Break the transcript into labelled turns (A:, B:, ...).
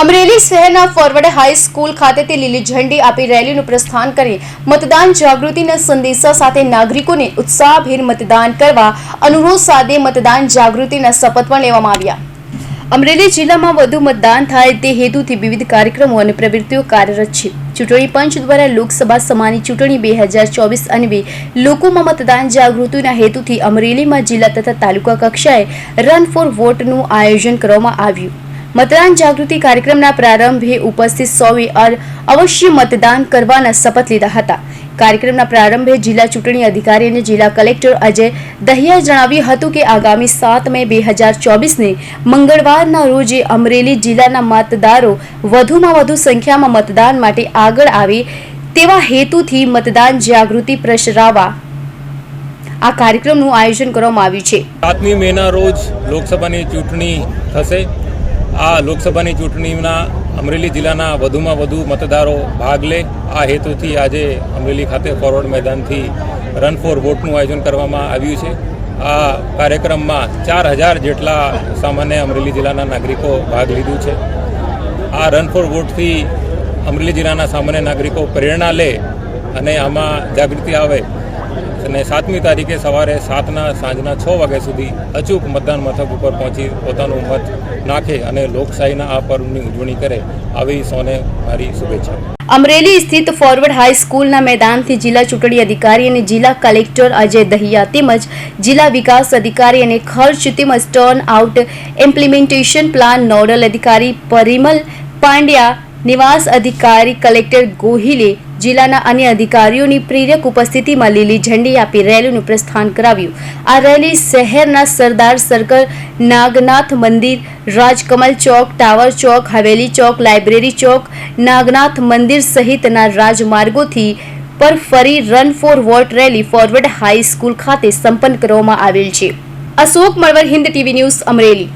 A: અમરેલી શહેરના forward high school ખાતેથી લીલી ઝંડી આપી રેલીનું પ્રસ્થાન કરી મતદાન જાગૃતિના સંદેશા સાથે નાગરિકોને ઉત્સાહભેર મતદાન કરવા અનુરોધ સાથે મતદાન જાગૃતિના શપથ પણ લેવામાં આવ્યા. અમરેલી જિલ્લામાં વધુ મતદાન થાય તે હેતુથી વિવિધ કાર્યક્રમો અને પ્રવૃત્તિઓ કાર્યરત છે. ચૂંટણી પંચ દ્વારા લોકસભા સમાની ચૂંટણી બે હજાર ચોવીસ અન્વે લોકોમાં મતદાન જાગૃતિના હેતુથી અમરેલીમાં જિલ્લા તથા તાલુકા કક્ષાએ રન ફોર વોટનું આયોજન કરવામાં આવ્યું. મતદાન જાગૃતિ કાર્યક્રમના પ્રારંભે ઉપસ્થિત સૌએ અવશ્ય મતદાન કરવાના શપથ લીધા હતા. કાર્યક્રમના પ્રારંભે જિલ્લા ચૂંટણી અધિકારી અને જિલ્લા કલેક્ટર અજય દહિયાએ જણાવ્યું હતું કે આગામી સાત મે બે હજાર ચોવીસને મંગળવારના રોજે અમરેલી જિલ્લાના મતદારો વધુમાં વધુ સંખ્યામાં મતદાન માટે આગળ આવે તેવા હેતુથી મતદાન જાગૃતિ પ્રસરાવવા આ કાર્યક્રમનું આયોજન કરવામાં આવ્યું છે.
B: સાતમી મેના રોજ લોકસભાની ચૂંટણી થશે. આ લોકસભાની ચૂંટણીના અમરેલી જિલ્લાના વધુમાં વધુ મતદારો ભાગ લે. આ હેતુથી આજે અમરેલી ખાતે ફોરવર્ડ મેદાનથી રન ફોર વોટનું આયોજન કરવામાં આવ્યું છે. આ કાર્યક્રમમાં ચાર હજાર જેટલા સામાન્ય અમરેલી જિલ્લાના નાગરિકો ભાગ લીધું છે. આ રન ફોર વોટથી અમરેલી જિલ્લાના સામાન્ય નાગરિકો પ્રેરણા લે અને આમાં જાગૃતિ આવે અને સાતમી તારીખે સવારે સાતના સાંજના છ વાગ્યા સુધી અચૂક મતદાન મથક ઉપર પહોંચી પોતાનું મત નાખે અને લોકશાહીના આ પર્વની ઉજવણી કરે આવી સૌને મારી શુભેચ્છા.
A: અમરેલી સ્થિત ફોરવર્ડ હાઈ સ્કૂલના મેદાનથી જિલ્લા ચૂંટણી અધિકારી અને જિલ્લા કલેક્ટર અજય દહિયા તેમજ જિલ્લા વિકાસ અધિકારી અને ખર્ચ તેમજ turn out implementation plan nodal અધિકારી પરિમલ પાંડ્યા નિવાસ અધિકારી કલેક્ટર ગોહિલે જિલ્લાના અન્ય અધિકારીઓની પ્રેરક ઉપસ્થિતિમાં લીલી ઝંડી આપી રેલીનું પ્રસ્થાન કરાવ્યું. આ રેલી શહેરના સરદાર સર્કલ, નાગનાથ મંદિર, રાજકમલ ચોક, ટાવર ચોક, હવેલી ચોક, લાઇબ્રેરી ચોક, નાગનાથ મંદિર સહિતના રાજમાર્ગોથી પર ફરી run for vote rally forward high school ખાતે સંપન્ન કરવામાં આવેલ છે. Ashok Malvar Hind TV news Amreli.